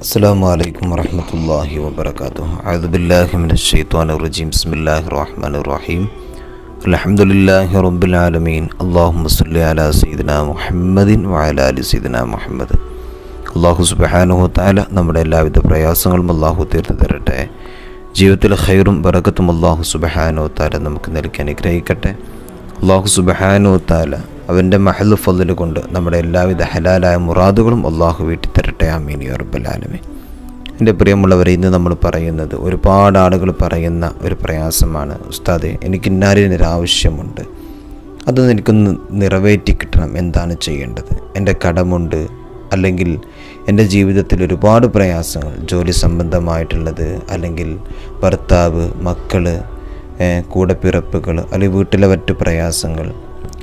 السلام عليكم ورحمة الله وبركاته أعوذ بالله من الشيطان الرجيم بسم الله الرحمن الرحيم الحمد لله رب العالمين اللهم صل على سيدنا محمد وعلى آل سيدنا محمد അള്ളാഹു സുബഹാനുഹു താല നമ്മുടെ എല്ലാവിധ പ്രയാസങ്ങളും അള്ളാഹു തീർത്ത് തരട്ടെ ജീവിതത്തിൽ ഖൈറും ബറക്കത്തും അള്ളാഹു സുബഹാനു താല നമുക്ക് നൽകി അനുഗ്രഹിക്കട്ടെ അള്ളാഹു സുബഹാനു താല അവന്റെ മഹൽ ഫضل കൊണ്ട് നമ്മുടെ എല്ലാവിധ ഹലാലായ മുറാദുകളും അള്ളാഹു വീട്ടിൽ തരട്ടെ. ആമീൻ യാ റബ്ബൽ ആലമീൻ. എന്റെ പ്രിയമുള്ളവരെ ഇന്ന് നമ്മൾ പറയുന്നത് ഒരുപാട് ആളുകൾ പറയുന്ന ഒരു പ്രയാസമാണ്. ഉസ്താദെ എനിക്ക് ഇന്നാരിനൊരു ആവശ്യമുണ്ട് അതൊന്ന് എനിക്കൊന്ന് നിറവേറ്റി കിട്ടണം. എന്താണ് ചെയ്യേണ്ടത്? എന്റെ കടമുണ്ട്. അല്ലെങ്കിൽ എന്റെ ജീവിതത്തിൽ ഒരുപാട് പ്രയാസങ്ങൾ ജോലി സംബന്ധമായിട്ടുള്ളത് അല്ലെങ്കിൽ ഭർത്താവ് മക്കൾ കൂടെപ്പിറപ്പുകൾ അല്ലെങ്കിൽ വീട്ടിലെ മറ്റു പ്രയാസങ്ങൾ.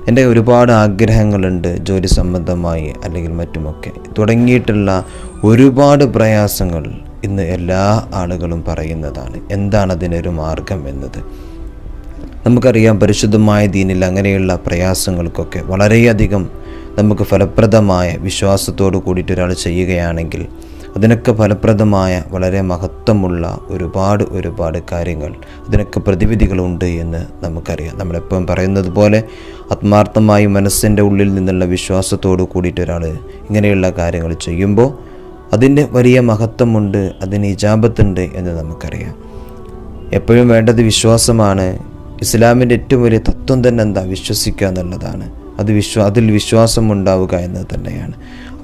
എന്റെ ഒരുപാട് ആഗ്രഹങ്ങളുണ്ട് ജോലി സംബന്ധമായി അല്ലെങ്കിൽ മറ്റുമൊക്കെ. തുടങ്ങിയിട്ടുള്ള ഒരുപാട് പ്രയാസങ്ങൾ ഇന്ന് എല്ലാ ആളുകളും പറയുന്നതാണ്. എന്താണ് അതിനൊരു മാർഗം എന്നത്? നമുക്കറിയാം പരിശുദ്ധമായ ദീനിൽ അങ്ങനെയുള്ള പ്രയാസങ്ങൾക്കൊക്കെ വളരെയധികം നമുക്ക് ഫലപ്രദമായ വിശ്വാസത്തോടു കൂടിയിട്ട് ഒരാൾ ചെയ്യുകയാണെങ്കിൽ അതിനൊക്കെ ഫലപ്രദമായ വളരെ മഹത്വമുള്ള ഒരുപാട് ഒരുപാട് കാര്യങ്ങൾ അതിനൊക്കെ പ്രതിവിധികളുണ്ട് എന്ന് നമുക്കറിയാം. നമ്മളെപ്പോഴും പറയുന്നത് പോലെ ആത്മാർത്ഥമായി മനസ്സിന്റെ ഉള്ളിൽ നിന്നുള്ള വിശ്വാസത്തോടു കൂടിയിട്ട് ഒരാൾ ഇങ്ങനെയുള്ള കാര്യങ്ങൾ ചെയ്യുമ്പോൾ അതിന്റെ വലിയ മഹത്വമുണ്ട് അതിന് ഇജാബത്തുണ്ട് എന്ന് നമുക്കറിയാം. എപ്പോഴും വേണ്ടത് വിശ്വാസമാണ്. ഇസ്ലാമിന്റെ ഏറ്റവും വലിയ തത്വം തന്നെ എന്താ? വിശ്വസിക്കുക എന്നുള്ളതാണ്. അത് വിശ്വാ അതിൽ വിശ്വാസം ഉണ്ടാവുക എന്നത് തന്നെയാണ്.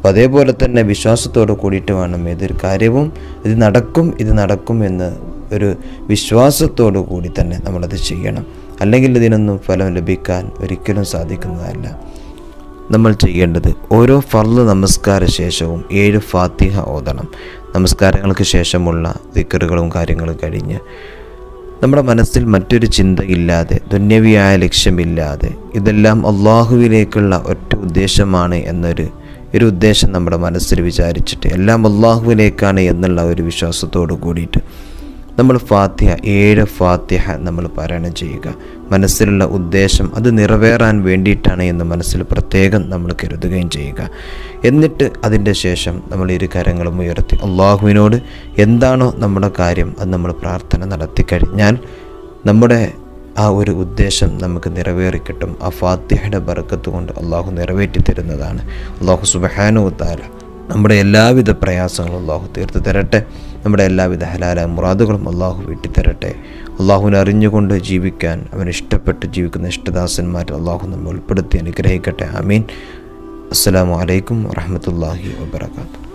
അപ്പോൾ അതേപോലെ തന്നെ വിശ്വാസത്തോട് കൂടിയിട്ട് വേണം ഏതൊരു കാര്യവും ഇത് നടക്കും ഇത് നടക്കും എന്ന് ഒരു വിശ്വാസത്തോടു കൂടി തന്നെ നമ്മളത് ചെയ്യണം. അല്ലെങ്കിൽ ഇതിനൊന്നും ഫലം ലഭിക്കാൻ ഒരിക്കലും സാധിക്കുന്നതല്ല. നമ്മൾ ചെയ്യേണ്ടത് ഓരോ ഫർൾ നമസ്കാര ശേഷവും ഏഴ് ഫാത്തിഹ ഓതണം. നമസ്കാരങ്ങൾക്ക് ശേഷമുള്ള ദിക്കറുകളും കാര്യങ്ങളും കഴിഞ്ഞ് നമ്മുടെ മനസ്സിൽ മറ്റൊരു ചിന്തയില്ലാതെ ദുന്യവിയായ ലക്ഷ്യമില്ലാതെ ഇതെല്ലാം അള്ളാഹുവിലേക്കുള്ള ഒറ്റ ഉദ്ദേശമാണ് എന്നൊരു ഒരു ഉദ്ദേശം നമ്മുടെ മനസ്സിൽ വിചാരിച്ചിട്ട് എല്ലാം അള്ളാഹുവിലേക്കാണ് എന്നുള്ള ഒരു വിശ്വാസത്തോട് കൂടിയിട്ട് നമ്മൾ ഫാത്തിഹ ഏഴ് ഫാത്തിഹ നമ്മൾ പാരായണം ചെയ്യുക. മനസ്സിലുള്ള ഉദ്ദേശം അത് നിറവേറാൻ വേണ്ടിയിട്ടാണ് എന്ന് മനസ്സിൽ പ്രത്യേകം നമ്മൾ കരുതുകയും ചെയ്യുക. എന്നിട്ട് അതിന്റെ ശേഷം നമ്മൾ ഇരു കരങ്ങളും ഉയർത്തി അള്ളാഹുവിനോട് എന്താണോ നമ്മുടെ കാര്യം അത് നമ്മൾ പ്രാർത്ഥന നടത്തി കഴിഞ്ഞാൽ നമ്മുടെ ആ ഒരു ഉദ്ദേശം നമുക്ക് നിറവേറിക്കിട്ടും ആ ഫാത്തിഹയുടെ ബറക്കത്ത് കൊണ്ട് അള്ളാഹു നിറവേറ്റി തരുന്നതാണ്. അള്ളാഹു സുബഹാനുത്താല നമ്മുടെ എല്ലാവിധ പ്രയാസങ്ങളും അള്ളാഹു തീർത്ത് തരട്ടെ. നമ്മുടെ എല്ലാവിധ ഹലാല മുറാദുകളും അള്ളാഹു വീട്ടിത്തരട്ടെ അള്ളാഹുവിനെ അറിഞ്ഞുകൊണ്ട് ജീവിക്കാൻ അവൻ ഇഷ്ടപ്പെട്ട് ജീവിക്കുന്ന ഇഷ്ടദാസന്മാർ അള്ളാഹു നമ്മൾ ഉൾപ്പെടുത്തി അനുഗ്രഹിക്കട്ടെ. ആമീൻ. അസ്സാം വലൈക്കും വാഹമത്തല്ലാഹി വാബർക്കാത്തു